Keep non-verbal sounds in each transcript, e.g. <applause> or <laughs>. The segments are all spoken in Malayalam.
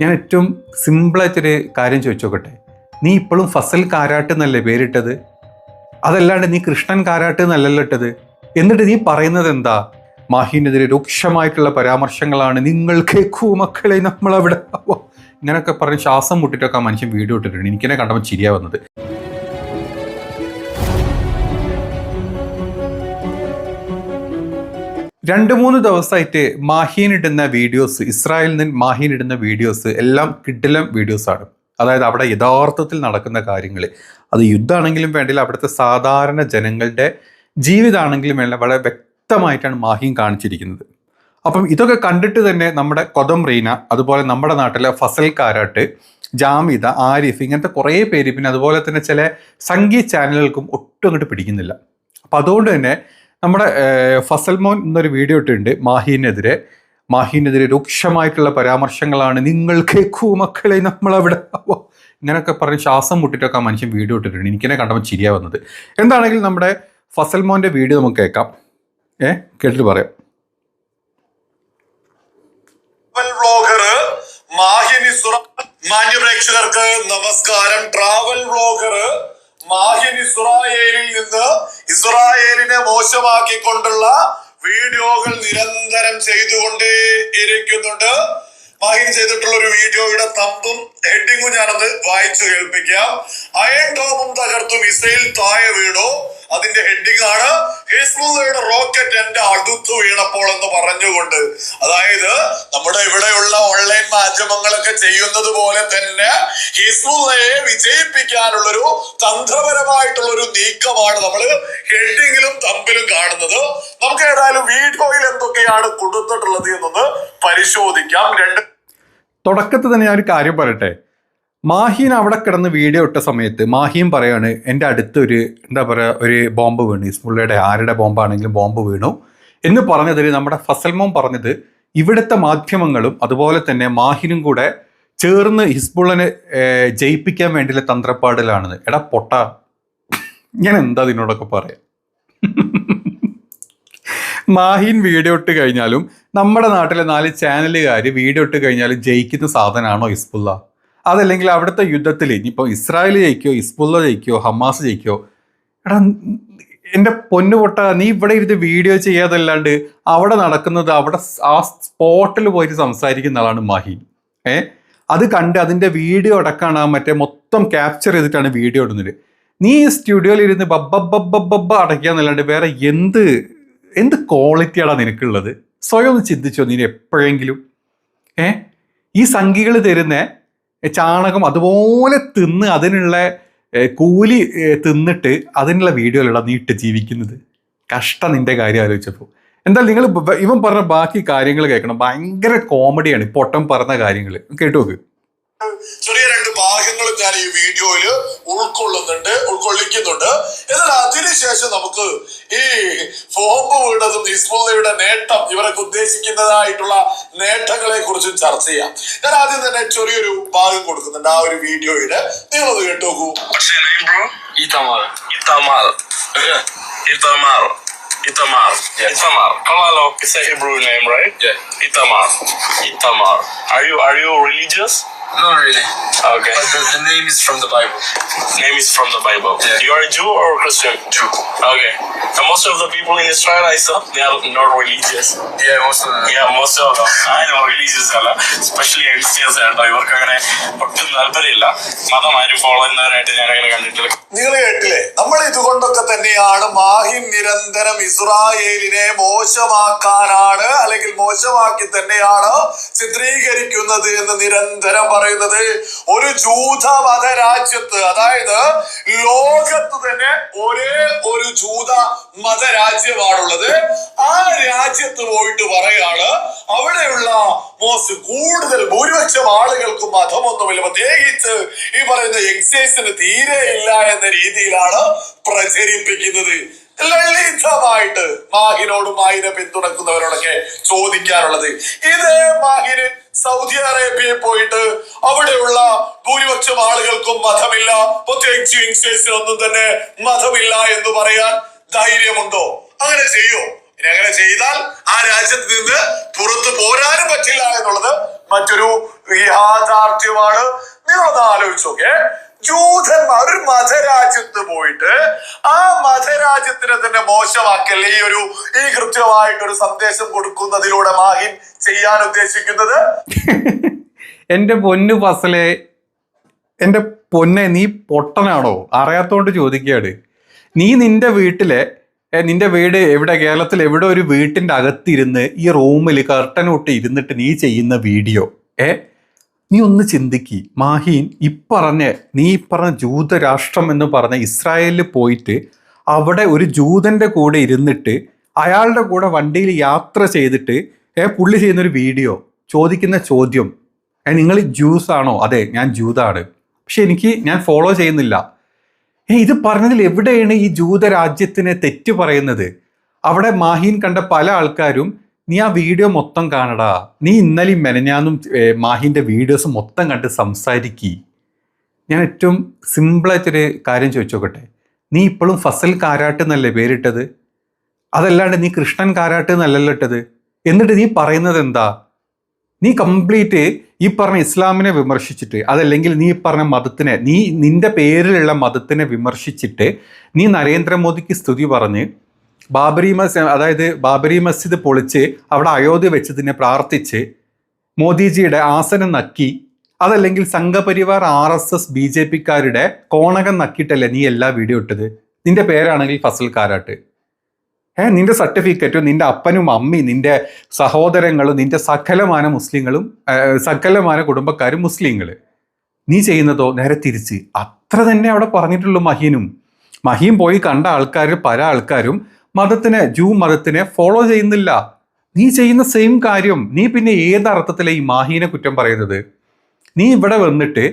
ഞാൻ ഏറ്റവും സിമ്പിളായിട്ടൊരു കാര്യം ചോദിച്ചോക്കട്ടെ നീ ഇപ്പോഴും ഫസൽ കാരാട്ട് എന്നല്ലേ പേരിട്ടത്? അതല്ലാണ്ട് നീ കൃഷ്ണൻ കാരാട്ട് എന്നല്ലല്ലോ ഇട്ടത്? എന്നിട്ട് നീ പറയുന്നത് എന്താ? മാഹിനെതിരെ രൂക്ഷമായിട്ടുള്ള പരാമർശങ്ങളാണ് നിങ്ങൾ കേൾക്കൂ മക്കളെ നമ്മളവിടെ. ഇങ്ങനെയൊക്കെ പറഞ്ഞ് ശ്വാസം മുട്ടിട്ടൊക്കെ ആ മനുഷ്യൻ വീഡിയോ ഇട്ടിട്ടുണ്ട്. എനിക്കെന്നെ കണ്ടപ്പോൾ ചിരിയാ വന്നത്. രണ്ട് മൂന്ന് ദിവസമായിട്ട് മാഹീൻ ഇടുന്ന വീഡിയോസ് ഇസ്രായേലിൽ നിന്ന് മാഹീൻ ഇടുന്ന വീഡിയോസ് എല്ലാം കിഡിലം വീഡിയോസാണ് അതായത് അവിടെ യഥാർത്ഥത്തിൽ നടക്കുന്ന കാര്യങ്ങൾ അത് യുദ്ധമാണെങ്കിലും വേണ്ടില്ല അവിടുത്തെ സാധാരണ ജനങ്ങളുടെ ജീവിതമാണെങ്കിലും വേണ്ട വളരെ വ്യക്തമായിട്ടാണ് മാഹീൻ കാണിച്ചിരിക്കുന്നത്. അപ്പം ഇതൊക്കെ കണ്ടിട്ട് തന്നെ നമ്മുടെ കൊതം റീന അതുപോലെ നമ്മുടെ നാട്ടിലെ ഫസൽ കാരാട്ട് ജാമിദ ആരിഫ് ഇങ്ങനത്തെ കുറേ പേര് പിന്നെ അതുപോലെ തന്നെ ചില സംഗീത ചാനലുകൾക്കും ഒട്ടും അങ്ങോട്ട് പിടിക്കുന്നില്ല. അപ്പം അതുകൊണ്ട് തന്നെ നമ്മുടെ ഫസൽ മോൻ എന്നൊരു വീഡിയോ ഇട്ടിട്ടുണ്ട് മാഹീനെതിരെ. മാഹീനെതിരെ രൂക്ഷമായിട്ടുള്ള പരാമർശങ്ങളാണ് നിങ്ങൾ കേൾക്കൂ മക്കളെ നമ്മളവിടെ. ഇങ്ങനെയൊക്കെ പറഞ്ഞ് ശ്വാസം മുട്ടിട്ടൊക്കെ ആ മനുഷ്യൻ വീഡിയോ ഇട്ടിട്ടുണ്ട്. എനിക്കെന്നെ കണ്ടപ്പോൾ ചിരിയാ വന്നത്. എന്താണെങ്കിലും നമ്മുടെ ഫസൽ മോന്റെ വീഡിയോ നമുക്ക് കേൾക്കാം. ഏ കേട്ടിട്ട് പറയാം. മാന്യപ്രേക്ഷകർക്ക് മാന്യ പ്രേക്ഷകർക്ക് നമസ്കാരം. ട്രാവൽ വ്ളോഗർ മാഹിൻ ഇസ്രായേലിൽ നിന്ന് ഇസ്രായേലിനെ മോശമാക്കിക്കൊണ്ടുള്ള വീഡിയോകൾ നിരന്തരം ചെയ്തുകൊണ്ടേ ഇരിക്കുന്നുണ്ട് മാഹിൻ ചെയ്തിട്ടുള്ള ഒരു വീഡിയോയുടെ തമ്പും ഹെഡിങ്ങും ഞാനത് വായിച്ചു കേൾപ്പിക്കാം. അയൺ ഡോമും തകർത്തും ഇസ്രയേൽ താഴെ വീണു. അതിന്റെ ഹെഡിങ് ആണ്. ഹിസ്ബുള്ളയുടെ റോക്കറ്റ് എന്റെ അടുത്ത് വീണപ്പോൾ എന്ന് പറഞ്ഞുകൊണ്ട്. അതായത് നമ്മുടെ ഇവിടെയുള്ള ഓൺലൈൻ മാധ്യമങ്ങളൊക്കെ ചെയ്യുന്നത് പോലെ തന്നെ ഹിസ്ബുള്ളയെ വിജയിപ്പിക്കാനുള്ളൊരു തന്ത്രപരമായിട്ടുള്ള ഒരു നീക്കമാണ് നമ്മൾ ഹെഡിങ്ങിലും തമ്പിലും കാണുന്നത്. നമുക്ക് ഏതായാലും വീഡിയോയിൽ എന്തൊക്കെയാണ് കൊടുത്തിട്ടുള്ളത് എന്നൊന്ന് പരിശോധിക്കാം. രണ്ട് തുടക്കത്തിൽ തന്നെ ഞാൻ ഒരു കാര്യം പറയട്ടെ. മാഹീൻ അവിടെ കിടന്ന് വീഡിയോ ഇട്ട സമയത്ത് മാഹീൻ പറയാണ് എന്റെ അടുത്തൊരു എന്താ പറയുക ഒരു ബോംബ് വീണു. ഇസ്മുള്ളയുടെ ആരുടെ ബോംബാണെങ്കിലും ബോംബ് വീണു. എന്ന് പറഞ്ഞതിൽ നമ്മുടെ ഫസൽമോൻ പറഞ്ഞത് ഇവിടുത്തെ മാധ്യമങ്ങളും അതുപോലെ തന്നെ മാഹിനും കൂടെ ചേർന്ന് ഹിസ്ബുള്ളനെ ജയിപ്പിക്കാൻ വേണ്ടിയുള്ള തന്ത്രപ്പാടിലാണെന്ന്. എടാ പൊട്ട ഞാൻ എന്താ അതിനോടൊക്കെ പറയാം? മാഹിൻ വീഡിയോ ഇട്ട് കഴിഞ്ഞാലും നമ്മുടെ നാട്ടിലെ നാല് ചാനലുകാർ വീഡിയോ ഇട്ട് കഴിഞ്ഞാലും ജയിക്കുന്ന സാധനമാണോ ഹിസ്ബുള്ള? അതല്ലെങ്കിൽ അവിടുത്തെ യുദ്ധത്തിൽ ഇനിയിപ്പോൾ ഇസ്രായേൽ ജയിക്കോ ഇസ്ബുള്ള ജയിക്കോ ഹമാസ് ജയിക്കോ? എടാ എന്റെ പൊന്നു പൊട്ട നീ ഇവിടെ ഇരുന്ന് വീഡിയോ ചെയ്യാതല്ലാണ്ട് അവിടെ നടക്കുന്നത് അവിടെ ആ സ്പോട്ടിൽ പോയിട്ട് സംസാരിക്കുന്ന ആളാണ് മഹി. ഏ? അത് കണ്ട് അതിന്റെ വീഡിയോ അടക്കാണ് ആ മറ്റേ മൊത്തം ക്യാപ്ചർ ചെയ്തിട്ടാണ് വീഡിയോ ഇടുന്നത്. നീ സ്റ്റുഡിയോയിൽ ഇരുന്ന് ബബ്ബബ്ബബ്ബബ്ബ അടയ്ക്കാന്നല്ലാണ്ട് വേറെ എന്ത് എന്ത് ക്വാളിറ്റിയാടാ നിനക്കുള്ളത്? സ്വയം ഒന്ന് ചിന്തിച്ചോ നീ എപ്പോഴെങ്കിലും? ഏ? ഈ സംഖ്യകൾ തരുന്ന ചാണകം അതുപോലെ തിന്ന് അതിനുള്ള കൂലി തിന്നിട്ട് അതിനുള്ള വീഡിയോയിലുള്ള നീട്ട് ജീവിക്കുന്നത്. കഷ്ടം നിന്റെ കാര്യം ആലോചിച്ചപ്പോൾ എന്തായാലും നിങ്ങൾ ഇവൻ പറഞ്ഞ ബാക്കി കാര്യങ്ങൾ കേൾക്കണം. ഭയങ്കര കോമഡിയാണ് പൊട്ടം പറഞ്ഞ കാര്യങ്ങൾ കേട്ടു നോക്ക് ചെറിയ രണ്ട് ഭാഗങ്ങളും ഞാൻ ഈ വീഡിയോയിൽ ഉൾക്കൊള്ളുന്നുണ്ട് ഉൾക്കൊള്ളിക്കുന്നുണ്ട് എന്നാൽ അതിനുശേഷം നമുക്ക് ഈ ഫോമ്പ് വീണതും ഹിസ്ബുള്ളയുടെ നേട്ടം ഇവരൊക്കെ ഉദ്ദേശിക്കുന്നതായിട്ടുള്ള നേട്ടങ്ങളെ കുറിച്ച് ചർച്ച ചെയ്യാം ഞാൻ ആദ്യം തന്നെ ചെറിയൊരു ഭാഗം കൊടുക്കുന്നുണ്ട് ആ ഒരു വീഡിയോയിൽ നിങ്ങളത് കേട്ടു നോക്കൂ What's your name, bro? Itamar. Itamar. <laughs> Yeah. Itamar. Itamar. Yes. Itamar. Kalalo. It's a Hebrew name, right? Yeah. Itamar. Itamar. Are you are you religious? Not really. Okay. But the, the name is from the Bible. Name is from the Bible. Yeah. You are a Jew or a Christian? Jew. Okay. And most of the people in Israel, I saw, they are not religious. Yeah, most of them. Yeah, most of them. I know religious അല്ല സ്പെഷ്യലി യങ്സ്റ്റേഴ്സ് കേട്ടോ ഇവർക്ക് അങ്ങനെ ഒട്ടും താല്പര്യമില്ല മതം ആരും ഫോളോ ചെയ്യുന്നവരായിട്ട് ഞാൻ അങ്ങനെ കണ്ടിട്ടില്ല നിങ്ങൾ കേട്ടില്ലേ നമ്മൾ ഇതുകൊണ്ടൊക്കെ തന്നെയാണ് മാഹിൻ നിരന്തരം ഇസ്രായേലിനെ മോശമാക്കാനാണ് അല്ലെങ്കിൽ മോശമാക്കി തന്നെയാണ് ചിത്രീകരിക്കുന്നത് എന്ന് നിരന്തരം പറയുന്നത് ഒരു ജൂത മത രാജ്യത്ത് അതായത് ലോകത്ത് തന്നെ ഒരേ ഒരു ജൂത മത രാജ്യമാണുള്ളത്. ആ രാജ്യത്ത് പോയിട്ട് പറയാണ് അവിടെയുള്ള മോസ്റ്റ് കൂടുതൽ ഭൂരിപക്ഷം ആളുകൾക്കും മതമൊന്നുമില്ല പ്രത്യേകിച്ച് ഈ പറയുന്ന എക്സൈസിന് തീരെ ഇല്ല എന്ന രീതിയിലാണ് പ്രചരിപ്പിക്കുന്നത്. ലളിതമായിട്ട് മാഹിനോടും മാഹിനെ പിന്തുണക്കുന്നവരോടൊക്കെ ചോദിക്കാനുള്ളത് ഇതേ മാഹിന് സൗദി അറേബ്യയിൽ പോയിട്ട് അവിടെയുള്ള ഭൂരിപക്ഷം ആളുകൾക്കും മതമില്ല. പ്രത്യേകിച്ച് യങ്സ്റ്റേഴ്സിനൊന്നും തന്നെ മതമില്ല എന്ന് പറയാൻ ധൈര്യമുണ്ടോ? അങ്ങനെ ചെയ്യോ? ഇനി അങ്ങനെ ചെയ്താൽ ആ രാജ്യത്ത് നിന്ന് പുറത്തു പോരാനും പറ്റില്ല എന്നുള്ളത് മറ്റൊരു യാഥാർത്ഥ്യം യാഥാർത്ഥ്യമാണ്. നിങ്ങളൊന്ന് ആലോചിച്ച് നോക്കേ ജൂതന്മാർ ഒരു മതരാജ്യത്ത് പോയിട്ട് ആ മതരാജ്യത്തിനെ തന്നെ മോശമാക്കല്ലേ ഈ ഒരു ഈ കൃത്യമായിട്ടൊരു സന്ദേശം കൊടുക്കുന്നതിലൂടെ മാഹിൻ ചെയ്യാൻ ഉദ്ദേശിക്കുന്നത്? എന്റെ പൊന്നു ഫസലെ എന്റെ പൊന്നെ നീ പൊട്ടനാണോ? അറിയാത്തോണ്ട് ചോദിക്കുകയാണ്. നീ നിന്റെ വീട്ടിലെ നിന്റെ വീട് എവിടെ കേരളത്തിൽ എവിടെ ഒരു വീട്ടിന്റെ അകത്തിരുന്ന് ഈ റൂമിൽ കർട്ടനോട്ട് ഇരുന്നിട്ട് നീ ചെയ്യുന്ന വീഡിയോ ഏ? നീ ഒന്ന് ചിന്തിക്ക്. മാഹീൻ ഇപ്പറഞ്ഞ നീ പറഞ്ഞ ജൂതരാഷ്ട്രം എന്ന് പറഞ്ഞ ഇസ്രായേലിൽ പോയിട്ട് അവിടെ ഒരു ജൂതന്റെ കൂടെ ഇരുന്നിട്ട് അയാളുടെ കൂടെ വണ്ടിയിൽ യാത്ര ചെയ്തിട്ട് ഏ പുള്ളി ചെയ്യുന്നൊരു വീഡിയോ ചോദിക്കുന്ന ചോദ്യം. ഏ നിങ്ങൾ ജ്യൂസ് ആണോ? അതെ ഞാൻ ജൂതാണ്. പക്ഷെ എനിക്ക് ഞാൻ ഫോളോ ചെയ്യുന്നില്ല. ഏ ഇത് പറഞ്ഞതിൽ എവിടെയാണ് ഈ ജൂതരാജ്യത്തിനെ തെറ്റ് പറയുന്നത്? അവിടെ മാഹീൻ കണ്ട പല ആൾക്കാരും നീ ആ വീഡിയോ മൊത്തം കാണടാ. നീ ഇന്നലെയും മെനഞ്ഞാന്നും മാഹിന്റെ വീഡിയോസ് മൊത്തം കണ്ട് സംസാരിക്കി. ഞാൻ ഏറ്റവും സിമ്പിളായിട്ടൊരു കാര്യം ചോദിച്ചോക്കട്ടെ നീ ഇപ്പോഴും ഫസൽ കാരാട്ട് എന്നല്ലേ പേരിട്ടത്? അതല്ലാണ്ട് നീ കൃഷ്ണൻ കാരാട്ട് എന്നല്ലല്ലോ ഇട്ടത്? എന്നിട്ട് നീ പറയുന്നത് എന്താ? നീ കംപ്ലീറ്റ് ഈ പറഞ്ഞ ഇസ്ലാമിനെ വിമർശിച്ചിട്ട് അതല്ലെങ്കിൽ നീ പറഞ്ഞ മതത്തിനെ നീ നിന്റെ പേരിലുള്ള മതത്തിനെ വിമർശിച്ചിട്ട് നീ നരേന്ദ്രമോദിക്ക് സ്തുതി പറഞ്ഞ് ബാബരി മസ്ജിദ് അതായത് ബാബരി മസ്ജിദ് പൊളിച്ച് അവിടെ അയോധ്യ വെച്ചതിനെ പ്രാർത്ഥിച്ച് മോദിജിയുടെ ആസനം നക്കി. അതല്ലെങ്കിൽ Sangh Parivar R S S B J പിക്കാരുടെ കോണകം നക്കിയിട്ടല്ലേ നീ എല്ലാ വീഡിയോ ഇട്ടത്? നിന്റെ പേരാണെങ്കിൽ ഫസൽ കാരാട്ട്. ഏ നിന്റെ സർട്ടിഫിക്കറ്റും നിന്റെ അപ്പനും അമ്മയും നിന്റെ സഹോദരങ്ങളും നിന്റെ സകലമാന മുസ്ലിങ്ങളും സകലമാന കുടുംബക്കാരും മുസ്ലിങ്ങൾ നീ ചെയ്യുന്നതോ? നേരെ തിരിച്ച്. അത്ര തന്നെ അവിടെ പറഞ്ഞിട്ടുള്ളൂ മഹീനും. മഹീം പോയി കണ്ട ആൾക്കാർ പല ആൾക്കാരും മതത്തിനെ ജൂ മതത്തിനെ ഫോളോ ചെയ്യുന്നില്ല. നീ ചെയ്യുന്ന സെയിം കാര്യം നീ പിന്നെ ഏത് അർത്ഥത്തിലെ ഈ മാഹീനെ കുറ്റം പറയുന്നത്? നീ ഇവിടെ വന്നിട്ട്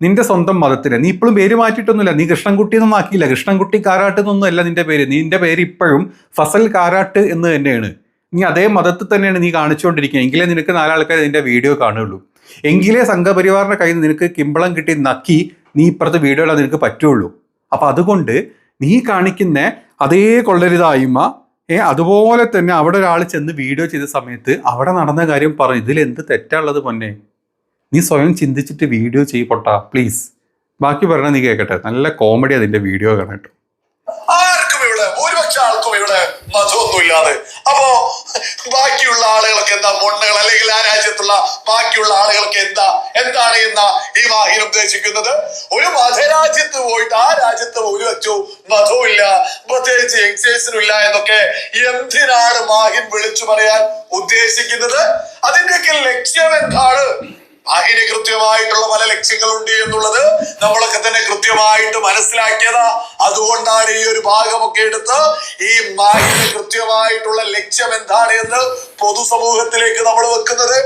നിന്റെ സ്വന്തം മതത്തിന് നീ ഇപ്പോഴും പേര് മാറ്റിയിട്ടൊന്നുമില്ല. നീ കൃഷ്ണൻകുട്ടി എന്നൊന്നും ആക്കിയില്ല. കൃഷ്ണൻകുട്ടി കാരാട്ട് എന്നൊന്നും അല്ല നിന്റെ പേര്. നിന്റെ പേര് ഇപ്പോഴും ഫസൽ കാരാട്ട് എന്ന് തന്നെയാണ്. നീ അതേ മതത്തിൽ തന്നെയാണ് നീ കാണിച്ചുകൊണ്ടിരിക്കുക എങ്കിലേ നിനക്ക് നാലാൾക്കാർ നിന്റെ വീഡിയോ കാണുകയുള്ളൂ. എങ്കിലേ സംഘപരിവാറിന്റെ കയ്യിൽ നിന്ന് നിനക്ക് കിമ്പളം കിട്ടി നക്കി നീ ഇപ്പുറത്തെ വീഡിയോകൾ നിനക്ക് പറ്റുള്ളൂ അപ്പൊ അതുകൊണ്ട് നീ കാണിക്കുന്ന അതേ കൊള്ളരുതായ്മ. ഏ അതുപോലെ തന്നെ അവിടെ ഒരാൾ ചെന്ന് വീഡിയോ ചെയ്ത സമയത്ത് അവിടെ നടന്ന കാര്യം പറഞ്ഞു ഇതിൽ എന്ത് തെറ്റാണുള്ളത് പൊന്നെ? നീ സ്വയം ചിന്തിച്ചിട്ട് വീഡിയോ ചെയ്യപ്പെട്ടാ പ്ലീസ്. ബാക്കി പറഞ്ഞാൽ നീ കേക്കട്ടെ. നല്ല കോമഡി അതിന്റെ വീഡിയോ കാണട്ടോ ആർക്കും ഇവിടെ ഭൂരിപക്ഷ ആൾക്കും ഇവിടെ മതമൊന്നുമില്ലാതെ അപ്പോ ബാക്കിയുള്ള ആളുകൾക്ക് എന്താ മൊണ്ണകൾ? അല്ലെങ്കിൽ ആ രാജ്യത്തുള്ള ബാക്കിയുള്ള ആളുകൾക്ക് എന്താ? എന്താണ് എന്ന ഈ മാഹിൻ ഉദ്ദേശിക്കുന്നത്? ഒരു മതരാജ്യത്ത് പോയിട്ട് ആ രാജ്യത്ത് ഒരു വെച്ചു മതവുമില്ല പ്രത്യേകിച്ച് യങ്സ്റ്റേഴ്സിനും ഇല്ല എന്നൊക്കെ എന്തിനാണ് മാഹിൻ വിളിച്ചു പറയാൻ ഉദ്ദേശിക്കുന്നത്? അതിന്റെയൊക്കെ ലക്ഷ്യം എന്താണ്? മാഹിന് കൃത്യമായിട്ടുള്ള പല ലക്ഷ്യങ്ങളുണ്ട് എന്നുള്ളത് നമ്മളൊക്കെ തന്നെ കൃത്യമായിട്ട് മനസ്സിലാക്കിയതാ. അതുകൊണ്ടാണ് ഈ ഒരു ഭാഗമൊക്കെ എടുത്ത് ഈ മാഹിന് കൃത്യമായിട്ടുള്ള ലക്ഷ്യം എന്താണ് എന്ന് പൊതുസമൂഹത്തിലേക്ക് നമ്മൾ വെക്കുന്നത്.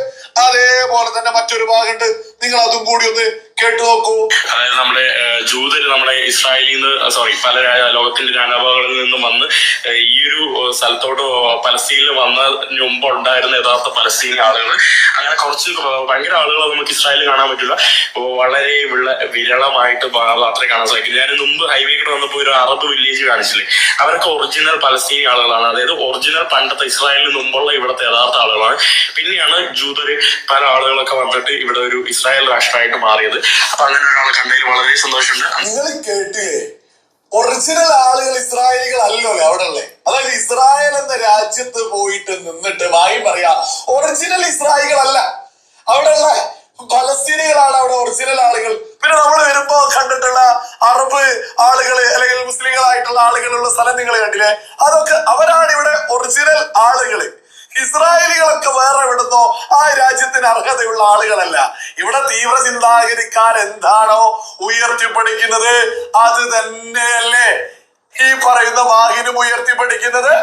അതേപോലെ തന്നെ മറ്റൊരു ഭാഗമുണ്ട്. നിങ്ങൾ അതും കൂടി ഒന്ന് കേട്ടു നോക്കൂ. അതായത് നമ്മുടെ ജൂതർ നമ്മുടെ ഇസ്രായേലിൽ നിന്ന് സോറി പല ലോകത്തിന്റെ നാനാഭാഗങ്ങളിൽ നിന്നും വന്ന് ഈ ഒരു സ്ഥലത്തോട്ട് പലസ്തീനിൽ വന്നതിന് മുമ്പ് ഉണ്ടായിരുന്ന യഥാർത്ഥ പലസ്തീനി ആളുകൾ അങ്ങനെ കുറച്ച് ഭയങ്കര ആളുകളെ നമുക്ക് ഇസ്രായേലിൽ കാണാൻ പറ്റില്ല. വളരെ വിള വിരളമായിട്ട് മാത്രമേ കാണാൻ സാധിക്കും. ഞാൻ മുമ്പ് ഹൈവേ കൂടെ വന്നപ്പോൾ ഒരു അറബ് വില്ലേജ് കാണിച്ചില്ലേ? അവരൊക്കെ ഒറിജിനൽ പലസ്തീനി ആളുകളാണ്. അതായത് ഒറിജിനൽ പണ്ടത്തെ ഇസ്രായേലിന് മുമ്പുള്ള ഇവിടുത്തെ യഥാർത്ഥ ആളുകളാണ്. പിന്നെയാണ് ജൂതര് പല ആളുകളൊക്കെ വന്നിട്ട് ഇവിടെ ഒരു ഇസ്രായേൽ രാഷ്ട്രമായിട്ട് മാറിയത്. അപ്പൊ അങ്ങനെ ഒരാളെ കണ്ടതിൽ വളരെ സന്തോഷമുണ്ട്. നിങ്ങൾ കേട്ടില്ലേ? ഒറിജിനൽ ആളുകൾ ഇസ്രായേലികൾ അല്ലല്ലോ അവിടെ ഉള്ളേ? അതായത് ഇസ്രായേൽ എന്ന രാജ്യത്ത് പോയിട്ട് നിന്നിട്ട് വായി പറയാ ഒറിജിനൽ ഇസ്രായേലികളല്ല. അവിടെയുള്ള പലസ്തീനികളാണ് അവിടെ ഒറിജിനൽ ആളുകൾ. പിന്നെ നമ്മൾ വരുമ്പോ കണ്ടിട്ടുള്ള അറബ് ആളുകൾ അല്ലെങ്കിൽ മുസ്ലിങ്ങളായിട്ടുള്ള ആളുകളുള്ള സ്ഥലം നിങ്ങൾ കണ്ടില്ലേ? അതൊക്കെ അവരാണ് ഇവിടെ ഒറിജിനൽ ആളുകൾ. ഇസ്രായേലികളൊക്കെ വേറെ എവിടുന്നോ ആ രാജ്യത്തിന് അർഹതയുള്ള ആളുകളല്ല. ഇവിടെ തീവ്ര ചിന്താഗതിക്കാർ എന്താണോ ഉയർത്തിപ്പിടിക്കുന്നത് അത് തന്നെയല്ലേ. ഈ പറയുന്ന വാഹിനും ഉയർത്തിപ്പിടിക്കുന്നത്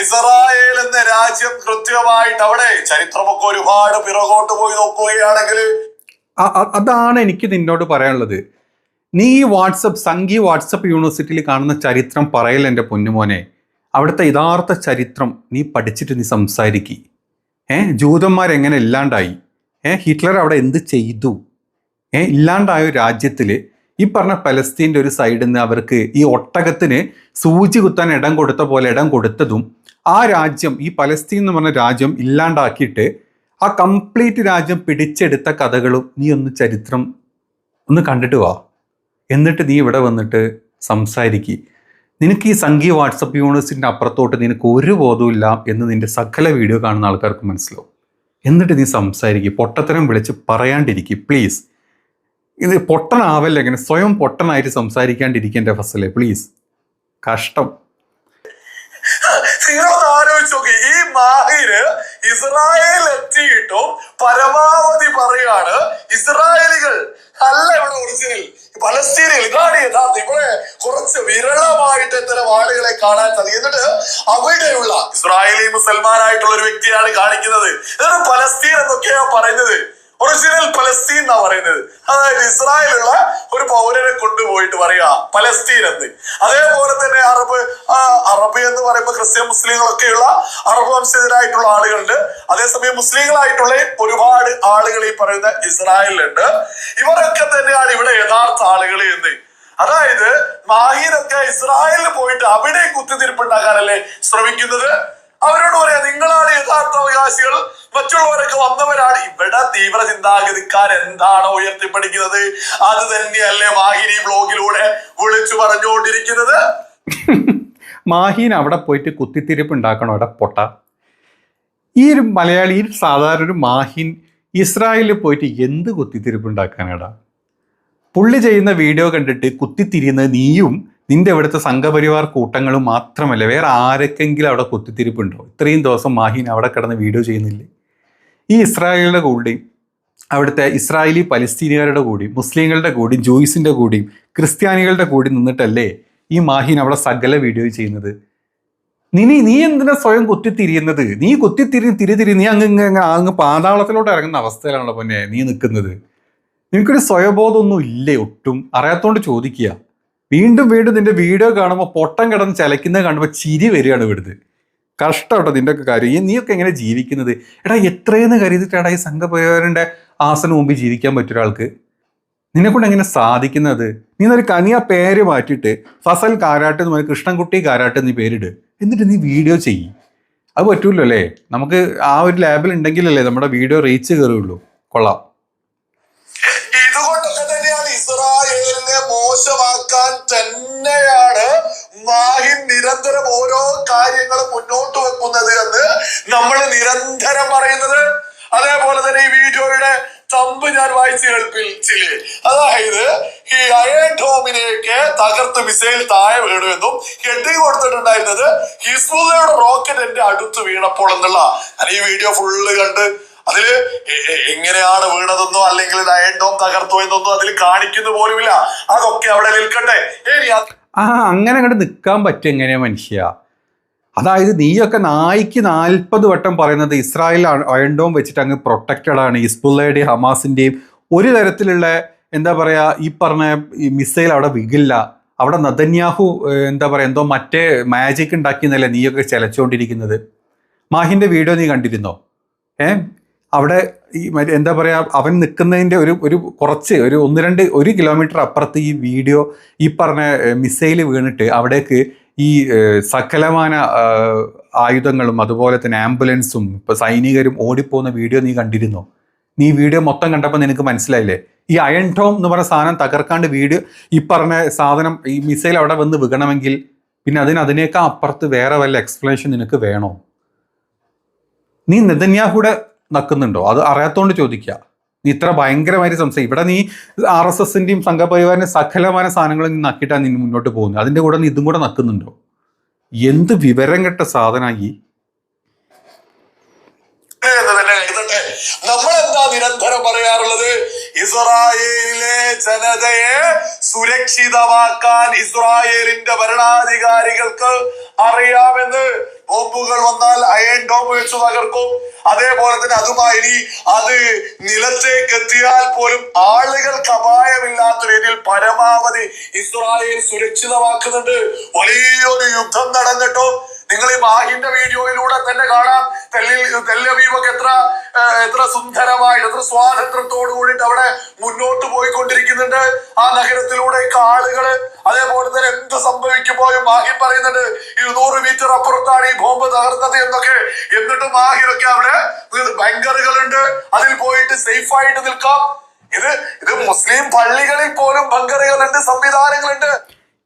ഇസ്രായേൽ എന്ന രാജ്യം കൃത്യമായിട്ട് അവിടെ ചരിത്രമൊക്കെ ഒരുപാട് പിറകോട്ട് പോയി നോക്കുകയാണെങ്കിൽ. അതാണ് എനിക്ക് നിന്നോട് പറയാനുള്ളത്. നീ ഈ വാട്സപ്പ് സംഗീ വാട്സപ്പ് യൂണിവേഴ്സിറ്റിയിൽ കാണുന്ന ചരിത്രം പറയൽ എന്റെ പൊന്നുമോനെ. അവിടുത്തെ യഥാർത്ഥ ചരിത്രം നീ പഠിച്ചിട്ട് നീ സംസാരിക്കി. ഏ ജൂതന്മാരെങ്ങനെ ഇല്ലാണ്ടായി. ഏ ഹിറ്റ്ലർ അവിടെ എന്ത് ചെയ്തു? ഏ ഇല്ലാണ്ടായ രാജ്യത്തിൽ ഈ പറഞ്ഞ പലസ്തീന്റെ ഒരു സൈഡിൽ നിന്ന് അവർക്ക് ഈ ഒട്ടകത്തിന് സൂചി കുത്താൻ ഇടം കൊടുത്ത പോലെ ഇടം കൊടുത്തതും ആ രാജ്യം ഈ പലസ്തീൻ എന്ന് പറഞ്ഞ രാജ്യം ഇല്ലാണ്ടാക്കിയിട്ട് ആ കംപ്ലീറ്റ് രാജ്യം പിടിച്ചെടുത്ത കഥകളും നീ ഒന്ന് ചരിത്രം ഒന്ന് കണ്ടിട്ട് വാ. എന്നിട്ട് നീ ഇവിടെ വന്നിട്ട് സംസാരിക്കുക നിനക്ക് ഈ സംഘീയ വാട്സപ്പ് യൂണിവേഴ്സിറ്റിന്റെ അപ്പുറത്തോട്ട് നിനക്ക് ഒരു ബോധവുമില്ല എന്ന് നിന്റെ സകല വീഡിയോ കാണുന്ന ആൾക്കാർക്ക് മനസ്സിലാവും. എന്നിട്ട് നീ സംസാരിക്കുക പൊട്ടത്തരം വിളിച്ച് പറയാണ്ടിരിക്കുക പ്ലീസ് ഇത് പൊട്ടനാവല്ല ഇങ്ങനെ സ്വയം പൊട്ടനായിട്ട് സംസാരിക്കാണ്ടിരിക്കേണ്ട ഫസ്സല്ലേ പ്ലീസ് കഷ്ടം. നിങ്ങളൊന്ന് ആലോചിച്ച് നോക്കി. ഈ മാഹിര് ഇസ്രായേൽ എത്തിയിട്ടും പരമാവധി പറയാണ് ഇസ്രായേലികൾ അല്ല ഇവിടെ ഒറിജിനൽ. പലസ്തീനികൾ ഇതാണ് യഥാർത്ഥം. ഇവിടെ കുറച്ച് വിരളമായിട്ട് ഇത്തരം ആളുകളെ കാണാൻ സാധിക്കും. എന്നിട്ട് അവിടെയുള്ള ഇസ്രായേലി മുസൽമാനായിട്ടുള്ള ഒരു വ്യക്തിയാണ് കാണിക്കുന്നത്. എന്നിട്ട് പലസ്തീൻ എന്നൊക്കെയാ പറയുന്നത്. ഒറിജിനൽ പലസ്തീൻ എന്നാ പറയുന്നത്. അതായത് ഇസ്രായേലുള്ള ഒരു പൗരനെ കൊണ്ടുപോയിട്ട് പറയാ പലസ്തീൻ എന്ന്. അതേപോലെ തന്നെ അറബ് അറബ് എന്ന് പറയുമ്പോൾ ക്രിസ്ത്യൻ മുസ്ലിങ്ങളൊക്കെയുള്ള അറബ് വംശജരായിട്ടുള്ള ആളുകളുണ്ട്. അതേസമയം മുസ്ലിങ്ങളായിട്ടുള്ള ഒരുപാട് ആളുകൾ ഈ പറയുന്ന ഇസ്രായേലിലുണ്ട്. ഇവരൊക്കെ തന്നെയാണ് ഇവിടെ യഥാർത്ഥ ആളുകൾ എന്ന്. അതായത് മാഹിരൊക്കെ ഇസ്രായേലിൽ പോയിട്ട് അവിടെ കുത്തിത്തിരിപ്പുണ്ടാക്കാനല്ലേ ശ്രമിക്കുന്നത്? അവരോട് പറയാ നിങ്ങളാണ് യഥാർത്ഥ അവകാശികൾ. മറ്റുള്ളവരൊക്കെ വന്നവരാണ്. ഇവിടെ തീവ്ര ചിന്താഗതിക്കാർ എന്താണോ ഉയർത്തിപ്പിടിക്കുന്നത്? അത് തന്നെയല്ലേ മാഹിനി ബ്ലോഗിലൂടെ വിളിച്ചു പറഞ്ഞുകൊണ്ടിരിക്കുന്നത്? <laughs> മാഹീൻ അവിടെ പോയിട്ട് കുത്തിത്തിരിപ്പ് ഉണ്ടാക്കണം അവിടെ പൊട്ട. ഈ ഒരു മലയാളി സാധാരണ ഒരു മാഹിൻ ഇസ്രായേലിൽ പോയിട്ട് എന്ത് കുത്തിത്തിരിപ്പ് ഉണ്ടാക്കാനാടാ? പുള്ളി ചെയ്യുന്ന വീഡിയോ കണ്ടിട്ട് കുത്തിത്തിരിയുന്നത് നീയും നിന്റെ ഇവിടുത്തെ സംഘപരിവാർ കൂട്ടങ്ങളും മാത്രമല്ല വേറെ ആരൊക്കെങ്കിലും അവിടെ കുത്തിത്തിരിപ്പ് കുത്തിത്തിരിപ്പുണ്ടോ? ഇത്രയും ദിവസം മാഹിൻ അവിടെ കിടന്ന് വീഡിയോ ചെയ്യുന്നില്ലേ? ഈ ഇസ്രായേലിന്റെ കൂടെയും അവിടുത്തെ ഇസ്രായേലി പലസ്തീനുകാരുടെ കൂടി മുസ്ലിങ്ങളുടെ കൂടി ജൂയിസിന്റെ കൂടി ക്രിസ്ത്യാനികളുടെ കൂടി നിന്നിട്ടല്ലേ ഈ മാഹിൻ അവിടെ സകല വീഡിയോ ചെയ്യുന്നത്? നീ നീ- എന്തിനാ സ്വയം കുത്തിത്തിരിയുന്നത്? നീ കുത്തിത്തിരി തിരിതിരി തിരി നീ അങ്ങ് അങ്ങ് അങ്ങ് പാതാളത്തിലോട്ട് ഇറങ്ങുന്ന അവസ്ഥയിലാണല്ലോ പൊന്നെ നീ നിൽക്കുന്നത് നിനക്കൊരു സ്വയബോധമൊന്നും ഇല്ലേ ഒട്ടും? അറിയാത്തോണ്ട് ചോദിക്കുക. വീണ്ടും വീണ്ടും നിന്റെ വീഡിയോ കാണുമ്പോൾ പൊട്ടം കിടന്ന് ചലക്കുന്നത് കാണുമ്പോൾ ചിരി വരികയാണ് ഇവിടുന്ന്. കഷ്ടം കേട്ടോ നിന്റെ ഒക്കെ കാര്യം നീയൊക്കെ എങ്ങനെ ജീവിക്കുന്നത്? എടാ എത്രയെന്ന് കരുതിയിട്ടാടാ ഈ സംഘപരിവാരന്റെ ആസനം മുമ്പിൽ ജീവിക്കാൻ പറ്റും ഒരാൾക്ക്? നിന്നെ കൊണ്ട് എങ്ങനെ സാധിക്കുന്നത്? നീ എന്നൊരു കനിയ പേര് മാറ്റിയിട്ട് ഫസൽ കാരാട്ട് എന്ന് പറയും കൃഷ്ണൻകുട്ടി കാരാട്ട് നീ പേരിട്. എന്നിട്ട് നീ വീഡിയോ ചെയ്യും. അത് പറ്റൂല്ലോ അല്ലേ നമുക്ക് ആ ഒരു ലാബിൽ ഉണ്ടെങ്കിലല്ലേ നമ്മുടെ വീഡിയോ റീച്ച് കയറുള്ളൂ കൊള്ളാം. മോശമാക്കാൻ തന്നെയാണ് മാഹിൻ നിരന്തരം ഓരോ കാര്യങ്ങളും മുന്നോട്ട് വെക്കുന്നത് എന്ന് നമ്മൾ നിരന്തരം പറയുന്നത്. അതേപോലെ തന്നെ ഈ വീഡിയോയുടെ തമ്പ് ഞാൻ വായിച്ചു കേൾപ്പിച്ചില്ലേ? അതായത് ഈ ഡോമിനെയൊക്കെ തകർത്ത് മിസൈൽ താഴെ വീണുവെന്നും ഹെഡിങ് കൊടുത്തിട്ടുണ്ടായിരുന്നത് ഹിസ്ബുള്ളയുടെ റോക്കറ്റ് എന്റെ അടുത്ത് വീണപ്പോൾ എന്നുള്ള ഞാൻ ഈ വീഡിയോ ഫുള്ള് കണ്ട് അതിൽ എങ്ങനെയാണ് വീണതെന്നോ അല്ലെങ്കിൽ ഡോം തകർത്തോ എന്നൊന്നും അതിൽ കാണിക്കുന്ന പോലുമില്ല. അതൊക്കെ അവിടെ നിൽക്കട്ടെ. ആ അങ്ങനെ അങ്ങോട്ട് നിൽക്കാൻ പറ്റും എങ്ങനെയാ മനുഷ്യ? അതായത് നീയൊക്കെ നായിക്ക് നാൽപ്പത് വട്ടം പറയുന്നത് ഇസ്രായേൽ അയൺഡോം വെച്ചിട്ട് അങ്ങ് പ്രൊട്ടക്റ്റഡ് ആണ് ഹിസ്ബുള്ളയുടെയും ഹമാസിന്റെയും ഒരു തരത്തിലുള്ള എന്താ പറയുക ഈ പറഞ്ഞ മിസൈൽ അവിടെ വികില്ല. അവിടെ നദന്യാഹു എന്താ പറയുക എന്തോ മറ്റേ മാജിക് ഉണ്ടാക്കിയെന്നല്ലേ നീയൊക്കെ ചലച്ചുകൊണ്ടിരിക്കുന്നത്. മാഹിന്റെ വീഡിയോ നീ കണ്ടിരുന്നോ? ഏ? അവിടെ ഈ എന്താ പറയുക അവൻ നിൽക്കുന്നതിന്റെ ഒരു ഒരു കുറച്ച് ഒരു ഒന്ന് രണ്ട് ഒരു കിലോമീറ്റർ അപ്പുറത്ത് ഈ വീഡിയോ ഈ പറഞ്ഞ മിസൈൽ വീണിട്ട് അവിടേക്ക് ഈ സകലമാന ആയുധങ്ങളും അതുപോലെ തന്നെ ആംബുലൻസും ഇപ്പോൾ സൈനികരും ഓടിപ്പോകുന്ന വീഡിയോ നീ കണ്ടിരുന്നോ? നീ വീഡിയോ മൊത്തം കണ്ടപ്പോൾ നിനക്ക് മനസ്സിലായില്ലേ? ഈ അയൺ ടോം എന്ന് പറഞ്ഞ സാധനം തകർക്കാണ്ട് വീഡിയോ ഈ പറഞ്ഞ സാധനം ഈ മിസൈൽ അവിടെ വന്ന് വീകണമെങ്കിൽ പിന്നെ അതിന് അതിനേക്കാൾ അപ്പുറത്ത് വേറെ വല്ല എക്സ്പ്ലനേഷൻ നിനക്ക് വേണോ? നീ നെതന്യാഹൂടെ നക്കുന്നുണ്ടോ? അത് അറിയാത്തോണ്ട് ചോദിക്കുക നീ ഇത്ര ഭയങ്കരമായിട്ട് സംസാരിക്കും ഇവിടെ നീ ആർ എസ് എസിന്റെയും സംഘപരിവാറിന്റെ സകലമായ സാധനങ്ങളും നീ നക്കിയിട്ടാണ് നീ മുന്നോട്ട് പോകുന്നത് അതിന്റെ കൂടെ നീ ഇതും കൂടെ നക്കുന്നുണ്ടോ? എന്ത് വിവരം കെട്ട കരുതട്ടെ നമ്മൾ എന്താ നിരന്തരം പറയാറുള്ളത്? ഇസ്രായേലിലെ ജനതയെ സുരക്ഷിതമാക്കാൻ ഇസ്രായേലിന്റെ ഭരണാധികാരികൾക്ക് അറിയാമെന്ന് ബോംബുകൾ വന്നാൽ അയൺ ഡോം വെച്ച് തകർക്കും. അതേപോലെ തന്നെ അതുമായി അത് നിലത്തേക്ക് എത്തിയാൽ പോലും ആളുകൾ അപായമില്ലാത്ത രീതിയിൽ പരമാവധി ഇസ്രായേൽ സുരക്ഷിതമാക്കുന്നുണ്ട്. വലിയൊരു യുദ്ധം നടന്നിട്ടും നിങ്ങൾ ഈ മാഹിന്റെ വീഡിയോയിലൂടെ തന്നെ കാണാം. തെല്ലിൽ തെല്ലവീവൊക്കെ എത്ര എത്ര സുന്ദരമായിട്ട് എത്ര സ്വാതന്ത്ര്യത്തോടു കൂടിയിട്ട് അവിടെ മുന്നോട്ട് പോയിക്കൊണ്ടിരിക്കുന്നുണ്ട്. ആ നഗരത്തിലൂടെ ആളുകൾ അതേപോലെ തന്നെ എന്ത് സംഭവിക്കുമ്പോഴും ബാഹി പറയുന്നുണ്ട് ഇരുന്നൂറ് മീറ്റർ അപ്പുറത്താണ് ഈ ബോംബ് തകർന്നത് എന്നൊക്കെ. എന്നിട്ട് മാഹിറൊക്കെ അവിടെ ബങ്കറുകളുണ്ട്. അതിൽ പോയിട്ട് സേഫ് ആയിട്ട് നിൽക്കാം. ഇത് ഇത് മുസ്ലിം പള്ളികളിൽ പോലും ബങ്കറുകളുണ്ട് സംവിധാനങ്ങളുണ്ട്.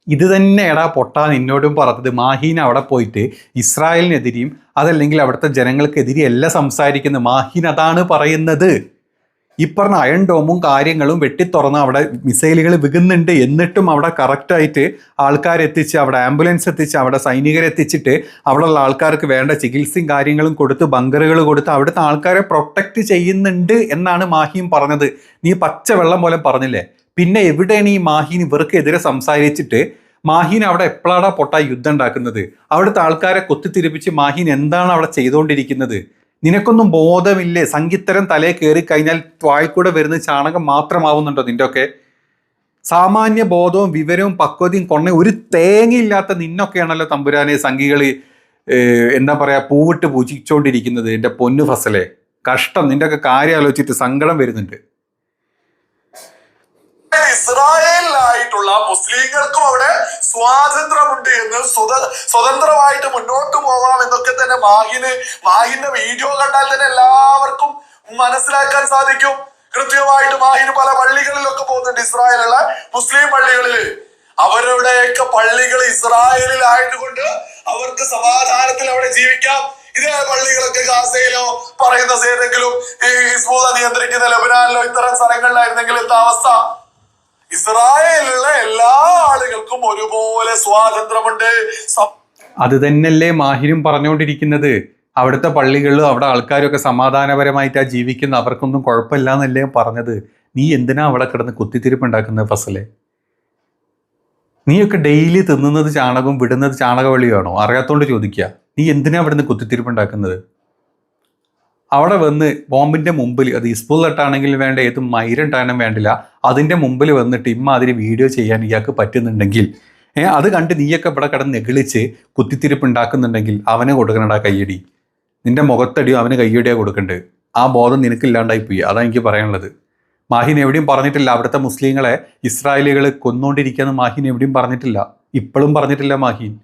ഇത് തന്നെ എടാ പൊട്ടാ നിന്നോടും പറഞ്ഞത്. മാഹീൻ അവിടെ പോയിട്ട് ഇസ്രായേലിനെതിരെയും അതല്ലെങ്കിൽ അവിടുത്തെ ജനങ്ങൾക്കെതിരെയല്ല സംസാരിക്കുന്നത് മാഹീൻ അതാണ് പറയുന്നത്. ഈ പറഞ്ഞ അയൺ ഡോമും കാര്യങ്ങളും വെട്ടിത്തുറന്ന് അവിടെ മിസൈലുകൾ വികുന്നുണ്ട് എന്നിട്ടും അവിടെ കറക്റ്റായിട്ട് ആൾക്കാരെത്തിച്ച് അവിടെ ആംബുലൻസ് എത്തിച്ച് അവിടെ സൈനികരെത്തിച്ചിട്ട് അവിടെയുള്ള ആൾക്കാർക്ക് വേണ്ട ചികിത്സയും കാര്യങ്ങളും കൊടുത്ത് ബങ്കറുകൾ കൊടുത്ത് അവിടുത്തെ ആൾക്കാരെ പ്രൊട്ടക്റ്റ് ചെയ്യുന്നുണ്ട് എന്നാണ് മാഹിയും പറഞ്ഞത്. നീ പച്ചവെള്ളം പോലെ പറഞ്ഞില്ലേ? പിന്നെ എവിടെയാണ് ഈ മാഹീൻ ഇവർക്കെതിരെ സംസാരിച്ചിട്ട് മാഹീൻ അവിടെ എപ്പോഴാണ് പൊട്ട യുദ്ധം ഉണ്ടാക്കുന്നത്? അവിടുത്തെ ആൾക്കാരെ കൊത്തിത്തിരിപ്പിച്ച് മാഹീൻ എന്താണ് അവിടെ ചെയ്തുകൊണ്ടിരിക്കുന്നത് നിനക്കൊന്നും ബോധമില്ലേ? സംഗീത്തരം തലേ കയറി കഴിഞ്ഞാൽ വായിക്കൂടെ വരുന്ന ചാണകം മാത്രമാവുന്നുണ്ടോ ഒക്കെ സാമാന്യ ബോധവും വിവരവും പക്വതയും കൊണ്ട ഒരു തേങ്ങയില്ലാത്ത നിന്നൊക്കെയാണല്ലോ തമ്പുരാനെ സംഘികൾ എന്താ പറയാ പൂവിട്ട് പൂജിച്ചുകൊണ്ടിരിക്കുന്നത് എന്റെ പൊന്നു ഫസലെ. കഷ്ടം. നിന്റെ ഒക്കെ കാര്യം ആലോചിച്ചിട്ട് സങ്കടം വരുന്നുണ്ട്. ഇസ്രായേലിലായിട്ടുള്ള മുസ്ലിങ്ങൾക്കും അവിടെ സ്വാതന്ത്ര്യമുണ്ട് എന്ന് സ്വത സ്വതന്ത്രമായിട്ട് മുന്നോട്ട് പോവാം എന്നൊക്കെ തന്നെ മാഹിന് മാഹിന്റെ വീഡിയോ കണ്ടാൽ തന്നെ എല്ലാവർക്കും മനസ്സിലാക്കാൻ സാധിക്കും. കൃത്യമായിട്ട് മാഹിന് പല പള്ളികളിലൊക്കെ പോകുന്നുണ്ട് ഇസ്രായേലുള്ള മുസ്ലിം പള്ളികളിൽ അവരുടെയൊക്കെ പള്ളികൾ ഇസ്രായേലിലായതുകൊണ്ട് അവർക്ക് സമാധാനത്തിൽ അവിടെ ജീവിക്കാം. ഇതേ പള്ളികളൊക്കെ ഗാസയിലോ പറയുന്ന ഏതെങ്കിലും ഈ ഹിസ്ബൂത നിയന്ത്രിക്കുന്ന ലബനാനിലോ ഇത്തരം സ്ഥലങ്ങളിലായിരുന്നെങ്കിൽ എന്താ അവസ്ഥ? ഇസ്രായേലിലുള്ള എല്ലാ ആളുകൾക്കും ഒരുപോലെ സ്വാതന്ത്ര്യമുണ്ട്. അത് തന്നെയല്ലേ മാഹിരും പറഞ്ഞുകൊണ്ടിരിക്കുന്നത്? അവിടുത്തെ പള്ളികളിലും അവിടെ ആൾക്കാരൊക്കെ സമാധാനപരമായിട്ടാ ജീവിക്കുന്ന അവർക്കൊന്നും കുഴപ്പമില്ല എന്നല്ലേ പറഞ്ഞത്? നീ എന്തിനാ അവിടെ കിടന്ന് കുത്തിത്തിരിപ്പുണ്ടാക്കുന്നത് ഫസലെ? നീയൊക്കെ ഡെയിലി തിന്നുന്നത് ചാണകവും വിടുന്നത് ചാണകവെളിയാണോ അറിയാത്തോണ്ട് ചോദിക്കുക നീ എന്തിനാ അവിടുന്ന് കുത്തിത്തിരിപ്പുണ്ടാക്കുന്നത് അവിടെ വന്ന് ബോംബിന്റെ മുമ്പിൽ അത് ഇസ്പുള്ളട്ടാണെങ്കിൽ വേണ്ട ഏത് മൈരണ്ടാനും വേണ്ടില്ല അതിന്റെ മുമ്പിൽ വന്നിട്ട് ഇമ്മാതിരി വീഡിയോ ചെയ്യാൻ ഇയാൾക്ക് പറ്റുന്നുണ്ടെങ്കിൽ ഏഹ് അത് കണ്ട് നീയൊക്കെ ഇവിടെ കിടന്ന് നെഗിളിച്ച് കുത്തിത്തിരിപ്പ് ഉണ്ടാക്കുന്നുണ്ടെങ്കിൽ അവനെ കൊടുക്കണടാ കയ്യടി. നിന്റെ മുഖത്തടിയോ അവന് കയ്യടിയോ കൊടുക്കണ്ട്. ആ ബോധം നിനക്കില്ലാണ്ടായി പോയി. അതാണ് എനിക്ക് പറയാനുള്ളത്. മാഹിൻ എവിടെയും പറഞ്ഞിട്ടില്ല. അവിടുത്തെ മുസ്ലിങ്ങളെ ഇസ്രായേലികൾ കൊന്നുകൊണ്ടിരിക്കുകയെന്ന് മാഹിൻ എവിടെയും പറഞ്ഞിട്ടില്ല. ഇപ്പോഴും പറഞ്ഞിട്ടില്ല മാഹിൻ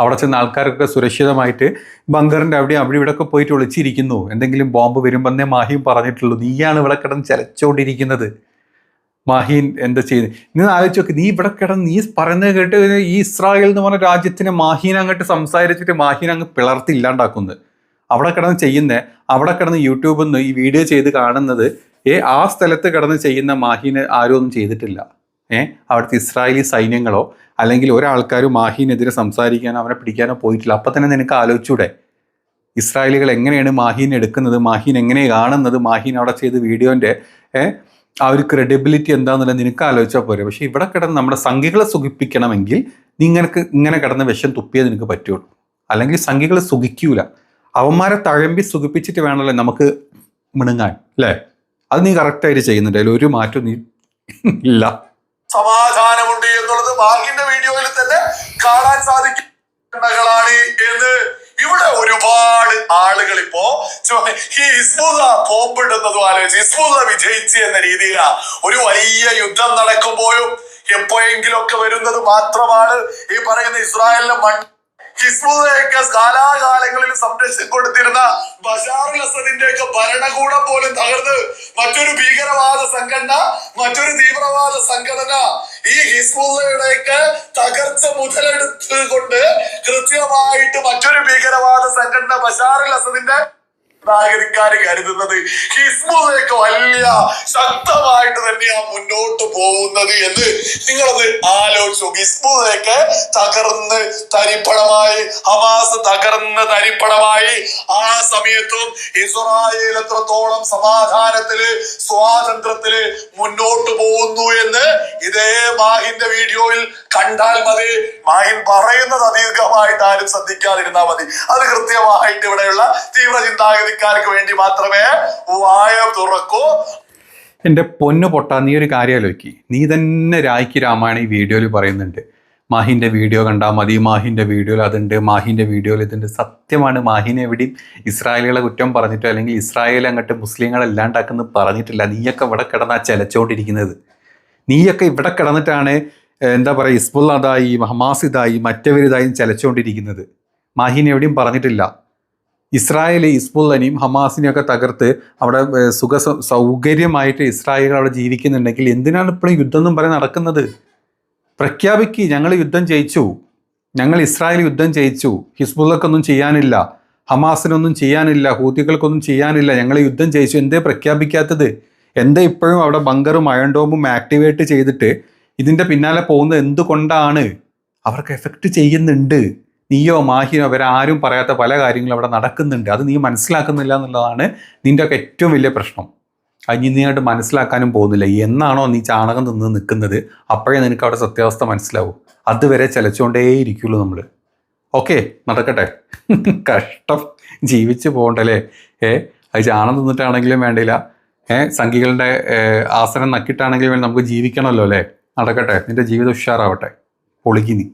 അവിടെ ചെന്ന ആൾക്കാരൊക്കെ സുരക്ഷിതമായിട്ട് ബങ്കറിന്റെ അവിടെ അവിടെ ഇവിടെ ഒക്കെ പോയിട്ട് ഒളിച്ചിരിക്കുന്നു. എന്തെങ്കിലും ബോംബ് വരുമ്പെന്നേ മാഹിയും പറഞ്ഞിട്ടുള്ളൂ. നീയാണ് ഇവിടെ കിടന്ന് ചലച്ചോണ്ടിരിക്കുന്നത്. മാഹീൻ എന്താ ചെയ്യുന്നത്? നീ ആലോചിച്ച് നോക്ക്. നീ ഇവിടെ കിടന്ന് നീ പറയുന്നത് കേട്ട് ഈ ഇസ്രായേൽ എന്ന് പറഞ്ഞ രാജ്യത്തിനെ മാഹീൻ അങ്ങോട്ട് സംസാരിച്ചിട്ട് മാഹീൻ അങ്ങ് പിളർത്തി ഇല്ലാണ്ടാക്കുന്നത്. അവിടെ കിടന്ന് ചെയ്യുന്ന അവിടെ കിടന്ന് യൂട്യൂബിൽ നിന്ന് ഈ വീഡിയോ ചെയ്ത് കാണുന്നത് ഏ ആ സ്ഥലത്ത് കിടന്ന് ചെയ്യുന്ന മാഹീന് ആരും ഒന്നും ചെയ്തിട്ടില്ല. ഏ? അവിടുത്തെ ഇസ്രായേലി സൈന്യങ്ങളോ അല്ലെങ്കിൽ ഒരാൾക്കാരും മാഹീനെതിരെ സംസാരിക്കാനോ അവനെ പിടിക്കാനോ പോയിട്ടില്ല. അപ്പം തന്നെ നിനക്ക് ആലോചിച്ചൂടെ? ഇസ്രായേലികൾ എങ്ങനെയാണ് മാഹീൻ എടുക്കുന്നത്? മാഹീൻ എങ്ങനെ കാണുന്നത്? മാഹീൻ അവിടെ ചെയ്ത വീഡിയോന്റെ ആ ഒരു ക്രെഡിബിലിറ്റി എന്താണെന്നുള്ളത് നിനക്ക് ആലോചിച്ചാൽ പോരെ. പക്ഷേ ഇവിടെ കിടന്ന് നമ്മുടെ സംഖ്യകളെ സുഖിപ്പിക്കണമെങ്കിൽ നീ ഇങ്ങനെ കിടന്ന് വിഷം തുപ്പിയേ നിനക്ക് പറ്റുള്ളൂ. അല്ലെങ്കിൽ സംഖ്യകളെ സുഖിക്കൂല. അവന്മാരെ തഴമ്പി സുഖിപ്പിച്ചിട്ട് വേണമല്ലോ നമുക്ക് മിണുങ്ങാൻ അല്ലേ? അത് നീ കറക്റ്റായിട്ട് ചെയ്യുന്നുണ്ട്. അതിൽ ഒരു മാറ്റവും നീ ഇല്ല. സമാധാനമുണ്ട് എന്നുള്ളത് മാഹിന്റെ വീഡിയോയിൽ തന്നെ കാണാൻ സാധിക്കും. എന്ന് ഇവിടെ ഒരുപാട് ആളുകൾ ഇപ്പോ ഈ ഇസ്മുദ കോമ്പിടുന്നതും ആലോചിച്ച് ഇസ്മുദ വിജയിച്ച് എന്ന രീതിയിലാ ഒരു വലിയ യുദ്ധം നടക്കുമ്പോഴും എപ്പോഴെങ്കിലും ഒക്കെ വരുന്നത് മാത്രമാണ് ഈ പറയുന്ന ഇസ്രായേലിന്റെ മൺ കാലാകാലങ്ങളിൽ സംരക്ഷണം കൊടുത്തിരുന്ന ബഷാറുൽ അസദിന്റെ ഒക്കെ ഭരണകൂടം പോലും തകർന്ന് മറ്റൊരു ഭീകരവാദ സംഘടന മറ്റൊരു തീവ്രവാദ സംഘടന ഈ ഹിസ്ബുള്ളയുടെയൊക്കെ തകർച്ച മുതലെടുത്തുകൊണ്ട് കൃത്യമായിട്ട് മറ്റൊരു ഭീകരവാദ സംഘടന ബഷാറുൽ അസദിന്റെ നാഗരിക്കാര് കരുതുന്നത് ഹിസ്ബുലേക്ക് വലിയ ശക്തമായിട്ട് തന്നെയാ മുന്നോട്ട് പോകുന്നത് എന്ന് നിങ്ങളത് ആലോചിച്ചു. ഹിസ്ബുലേക്ക് തകർന്ന് തരിപ്പണമായി ഹമാസ് തകർന്ന് തരിപ്പണമായി. ആ സമയത്തും ഇസ്രായേൽ എത്രത്തോളം സമാധാനത്തിൽ സ്വാതന്ത്ര്യത്തിൽ മുന്നോട്ട് പോകുന്നു എന്ന് ഇതേ മാഹിന്റെ വീഡിയോയിൽ കണ്ടാൽ മതി. മാഹിൻ പറയുന്നത് അധികമായിട്ട് ആരും ശ്രദ്ധിക്കാതിരുന്നാൽ മതി. അത് കൃത്യമായിട്ട് ഇവിടെയുള്ള തീവ്ര ചിന്താഗതിക്കാർക്ക് വേണ്ടി മാത്രമേ വായ തുറക്കൂ. എന്റെ പൊന്നു പൊട്ടാ നീ ഒരു കാര്യം ആലോചിക്കി. നീ തന്നെ രായ്ക്ക് രാമായണം ഈ വീഡിയോയിൽ പറയുന്നുണ്ട്. മാഹിന്റെ വീഡിയോ കണ്ടാൽ മതി. മാഹിന്റെ വീഡിയോയിൽ അതുണ്ട്. മാഹിന്റെ വീഡിയോയിൽ ഇതുണ്ട്. സത്യമാണ്. മാഹിനെ എവിടെയും ഇസ്രായേലുകളെ കുറ്റം പറഞ്ഞിട്ടോ അല്ലെങ്കിൽ ഇസ്രായേൽ അങ്ങോട്ട് മുസ്ലിങ്ങളെ ഇല്ലാണ്ടാക്കുന്നു പറഞ്ഞിട്ടില്ല. നീയൊക്കെ ഇവിടെ കിടന്നാ ചെലച്ചോണ്ടിരിക്കുന്നത്. നീയൊക്കെ ഇവിടെ കിടന്നിട്ടാണ് എന്താ പറയുക ഇസ്ബുൽ അതായി ഹമാസ് ഇതായി മറ്റവരിതായും ചെലച്ചുകൊണ്ടിരിക്കുന്നത് മാഹിനെ എവിടെയും പറഞ്ഞിട്ടില്ല. ഇസ്രായേൽ ഇസ്ബുള്ളനെയും ഹമാസിനെയും ഒക്കെ തകർത്ത് അവിടെ സുഖ സൗകര്യമായിട്ട് ഇസ്രായേൽ അവിടെ ജീവിക്കുന്നുണ്ടെങ്കിൽ എന്തിനാണ് ഇപ്പോഴും യുദ്ധം എന്നും പറഞ്ഞ് നടക്കുന്നത്? പ്രഖ്യാപിക്കുക ഞങ്ങൾ യുദ്ധം ജയിച്ചു. ഞങ്ങൾ ഇസ്രായേൽ യുദ്ധം ജയിച്ചു. ഹിസ്ബുള്ളക്കൊന്നും ചെയ്യാനില്ല. ഹമാസിനൊന്നും ചെയ്യാനില്ല. ഹൂതികൾക്കൊന്നും ചെയ്യാനില്ല. ഞങ്ങൾ യുദ്ധം ജയിച്ചു. എന്തേ പ്രഖ്യാപിക്കാത്തത്? എന്താ ഇപ്പോഴും അവിടെ ബങ്കറും അയൺഡോമും ആക്ടിവേറ്റ് ചെയ്തിട്ട് ഇതിന്റെ പിന്നാലെ പോകുന്നത് എന്തുകൊണ്ടാണ്? അവർക്ക് എഫക്റ്റ് ചെയ്യുന്നുണ്ട്. നീയോ മാഹിയോ ആരും പറയാത്ത പല കാര്യങ്ങളും അവിടെ നടക്കുന്നുണ്ട്. അത് നീ മനസ്സിലാക്കുന്നില്ല എന്നുള്ളതാണ് നിന്റെ ഒക്കെ ഏറ്റവും വലിയ പ്രശ്നം. അത് നീ നീയായിട്ട് മനസ്സിലാക്കാനും പോകുന്നില്ല. എന്നാണോ നീ ചാണകം നിന്ന് നിൽക്കുന്നത്? അപ്പോഴേ നിനക്ക് അവിടെ സത്യാവസ്ഥ മനസ്സിലാവൂ. അതുവരെ ചലച്ചുകൊണ്ടേയിരിക്കുള്ളൂ നമ്മൾ ഓക്കെ നടക്കട്ടെ. കഷ്ടം. ജീവിച്ച് പോകണ്ടല്ലേ? ഏ അത് ചാണം തിന്നിട്ടാണെങ്കിലും വേണ്ടില്ല. ഏ സംഘികളുടെ ആസനം നക്കിയിട്ടാണെങ്കിലും വേണ്ടി നമുക്ക് ജീവിക്കണമല്ലോ അല്ലേ? നടക്കട്ടെ. നിന്റെ ജീവിതം ഉഷാറാവട്ടെ. പൊളിക്ക് നീ.